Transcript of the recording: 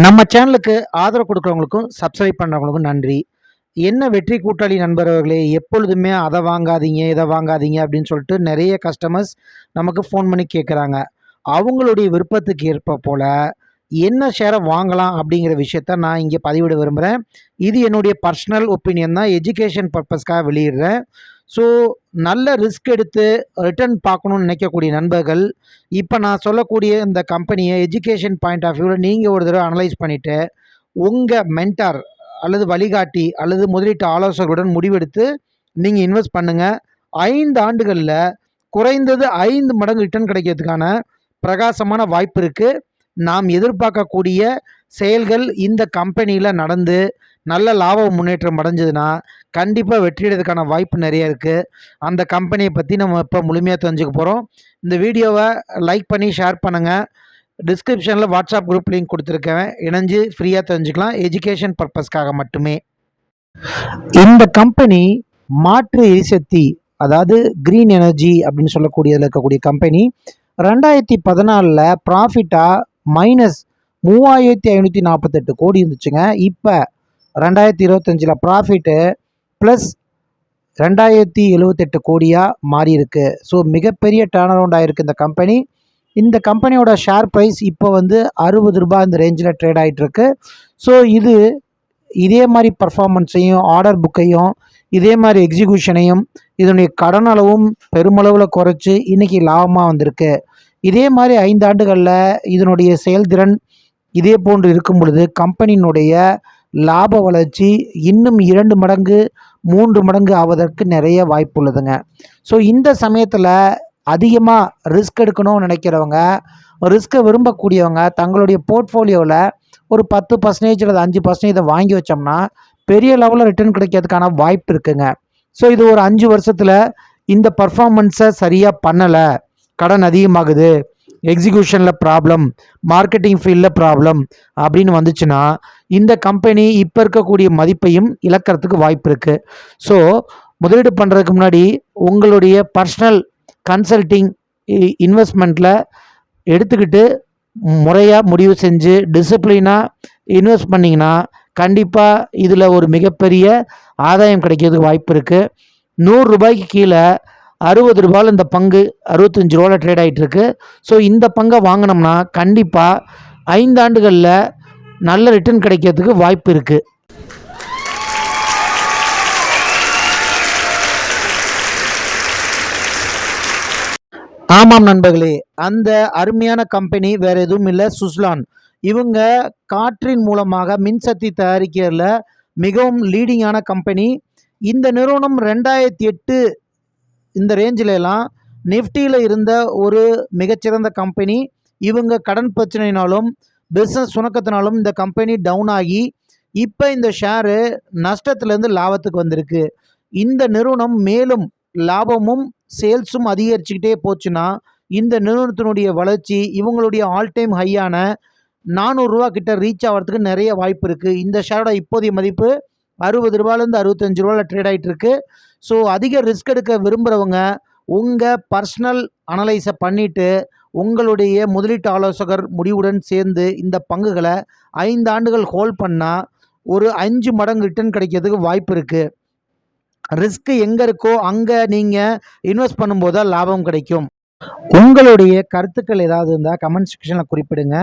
நம்ம சேனலுக்கு ஆதரவு கொடுக்குறவங்களுக்கும் சப்ஸ்கிரைப் பண்ணுறவங்களுக்கும் நன்றி. என்ன வெற்றி கூட்டாளி நண்பர்களே எப்பொழுதுமே அதை வாங்காதீங்க இதை வாங்காதீங்க அப்படின்னு சொல்லிட்டு நிறைய கஸ்டமர்ஸ் நமக்கு ஃபோன் பண்ணி கேட்குறாங்க அவங்களுடைய விருப்பத்துக்கு ஏற்ப போல் என்ன ஷேரை வாங்கலாம் அப்படிங்கிற விஷயத்த நான் இங்கே பதிவிட விரும்புகிறேன் இது என்னுடைய பர்சனல் ஒப்பீனியன் தான். எஜுகேஷன் பர்பஸ்க்காக வெளியிடுறேன். ஸோ நல்ல ரிஸ்க் எடுத்து ரிட்டர்ன் பார்க்கணுன்னு நினைக்கக்கூடிய நண்பர்கள் இப்போ நான் சொல்லக்கூடிய இந்த கம்பெனியை எஜுகேஷன் பாயிண்ட் ஆஃப் வியூவில் நீங்கள் ஒரு தடவை அனலைஸ் பண்ணிவிட்டு உங்கள் மென்டார் அல்லது வழிகாட்டி அல்லது முதலீட்டு ஆலோசகருடன் முடிவெடுத்து நீங்கள் இன்வெஸ்ட் பண்ணுங்கள் ஐந்து ஆண்டுகளில் குறைந்தது ஐந்து மடங்கு ரிட்டர்ன் கிடைக்கிறதுக்கான பிரகாசமான வாய்ப்பு இருக்குது நாம் எதிர்பார்க்கக்கூடிய செயல்கள் இந்த கம்பெனியில் நடந்து நல்ல லாப முன்னேற்றம் அடைஞ்சதுன்னா கண்டிப்பாக வெற்றியடைறதுக்கான வாய்ப்பு நிறைய இருக்குது அந்த கம்பெனியை பற்றி நம்ம இப்போ முழுமையாக தெரிஞ்சுக்க போகிறோம் இந்த வீடியோவை லைக் பண்ணி ஷேர் பண்ணுங்கள் டிஸ்கிரிப்ஷனில் வாட்ஸ்அப் குரூப் லிங்க் கொடுத்துருக்கேன். இணைஞ்சு ஃப்ரீயாக தெரிஞ்சுக்கலாம். எஜுகேஷன் பர்பஸ்க்காக மட்டுமே. இந்த கம்பெனி மாற்று எரிசக்தி அதாவது க்ரீன் எனர்ஜி அப்படின்னு சொல்லக்கூடியதில் இருக்கக்கூடிய கம்பெனி ரெண்டாயிரத்தி பதினாலில் ப்ராஃபிட்டாக மைனஸ் மூவாயிரத்தி ஐநூற்றி நாற்பத்தெட்டு கோடி இருந்துச்சுங்க. இப்போ ரெண்டாயிரத்தி இருபத்தஞ்சில் ப்ராஃபிட்டு ப்ளஸ் ரெண்டாயிரத்தி எழுவத்தெட்டு கோடியாக மாறி இருக்கு ஸோ மிகப்பெரிய டேர்ன் அரவுண்ட் ஆகிருக்கு இந்த கம்பெனி இந்த கம்பெனியோட ஷேர் ப்ரைஸ் இப்போ வந்து அறுபது ரூபாய் இந்த ரேஞ்சில் ட்ரேட் ஆகிட்டுருக்கு ஸோ இது இதே மாதிரி பர்ஃபார்மன்ஸையும் ஆர்டர் புக்கையும் இதே மாதிரி எக்ஸிக்யூஷனையும் இதனுடைய கடன் அளவும் பெருமளவில் குறைச்சி இன்றைக்கி லாபமாக வந்திருக்கு. இதே மாதிரி ஐந்து ஆண்டுகளில் இதனுடைய செயல்திறன் இதே போன்று இருக்கும் பொழுது கம்பெனியினுடைய லாப வளர்ச்சி இன்னும் இரண்டு மடங்கு மூன்று மடங்கு ஆவதற்கு நிறைய வாய்ப்பு உள்ளதுங்க. ஸோ இந்த சமயத்தில் அதிகமாக ரிஸ்க் எடுக்கணும்னு நினைக்கிறவங்க ரிஸ்க்கை விரும்பக்கூடியவங்க தங்களுடைய போர்ட்ஃபோலியோவில் ஒரு பத்து பர்சன்டேஜ் அல்லது அஞ்சு பர்சன்டேஜ் இதை வாங்கி வச்சோம்னா பெரிய லெவலில் ரிட்டர்ன் கிடைக்கிறதுக்கான வாய்ப்பு இருக்குங்க. ஸோ இது ஒரு அஞ்சு வருஷத்தில் இந்த பர்ஃபார்மன்ஸை சரியாக பண்ணலை. கடன் அதிகமாகுது. எக்ஸிக்யூஷனில் ப்ராப்ளம் மார்க்கெட்டிங் ஃபீல்டில் ப்ராப்ளம் அப்படின்னு வந்துச்சுன்னா இந்த கம்பெனி இப்போ இருக்கக்கூடிய மதிப்பையும் இழக்கிறதுக்கு வாய்ப்பு இருக்குது ஸோ முதலீடு பண்ணுறதுக்கு முன்னாடி உங்களுடைய பர்சனல் கன்சல்டிங் இன்வெஸ்ட்மெண்ட்டில் எடுத்துக்கிட்டு முறையாக முடிவு செஞ்சு டிசிப்ளினாக இன்வெஸ்ட் பண்ணிங்கன்னா கண்டிப்பாக இதில் ஒரு மிகப்பெரிய ஆதாயம் கிடைக்கிறதுக்கு வாய்ப்பு இருக்குது நூறுரூபாய்க்கு கீழே அறுபது ரூபாயில் இந்த பங்கு அறுபத்தஞ்சு ரூபாவில் ட்ரேட் ஆகிட்டு இருக்கு ஸோ இந்த பங்கை வாங்கினோம்னா கண்டிப்பாக ஐந்தாண்டுகளில் நல்ல ரிட்டர்ன் கிடைக்கிறதுக்கு வாய்ப்பு இருக்குது ஆமாம் நண்பர்களே அந்த அருமையான கம்பெனி வேற எதுவும் இல்லை சுஸ்லான் இவங்க காற்றின் மூலமாக மின்சக்தி தயாரிக்கிறதுல மிகவும் லீடிங்கான கம்பெனி இந்த நிறுவனம் ரெண்டாயிரத்தி எட்டு இந்த ரேஞ்சில நிஃப்டியில் இருந்த ஒரு மிகச்சிறந்த கம்பெனி. இவங்க கடன் பிரச்சனைனாலும் பிஸ்னஸ் சுணக்கத்தினாலும் இந்த கம்பெனி டவுன் ஆகி இப்போ இந்த ஷேரு நஷ்டத்துலேருந்து லாபத்துக்கு வந்திருக்கு. இந்த நிறுவனம் மேலும் லாபமும் சேல்ஸும் அதிகரிச்சுக்கிட்டே போச்சுன்னா இந்த நிறுவனத்தினுடைய வளர்ச்சி இவங்களுடைய ஆல் டைம் ஹையான நானூறுரூவா கிட்ட ரீச் ஆகிறதுக்கு நிறைய வாய்ப்பு இருக்குது இந்த ஷேரோட இப்போதைய மதிப்பு அறுபது ரூபாலேருந்து அறுபத்தஞ்சு ரூபாவில் ட்ரேட் ஆகிட்டுருக்கு ஸோ அதிக ரிஸ்க் எடுக்க விரும்புகிறவங்க உங்கள் பர்சனல் அனலைஸை பண்ணிவிட்டு உங்களுடைய முதலீட்டு ஆலோசகர் முடிவுடன் சேர்ந்து இந்த பங்குகளை ஐந்து ஆண்டுகள் ஹோல்ட் பண்ணால் ஒரு அஞ்சு மடங்கு ரிட்டர்ன் கிடைக்கிறதுக்கு வாய்ப்பு இருக்குது ரிஸ்க்கு எங்கே இருக்கோ அங்கே நீங்கள் இன்வெஸ்ட் பண்ணும்போது தான் லாபம் கிடைக்கும். உங்களுடைய கருத்துக்கள் ஏதாவது இருந்தால் கமெண்ட் செக்ஷனில் குறிப்பிடுங்க.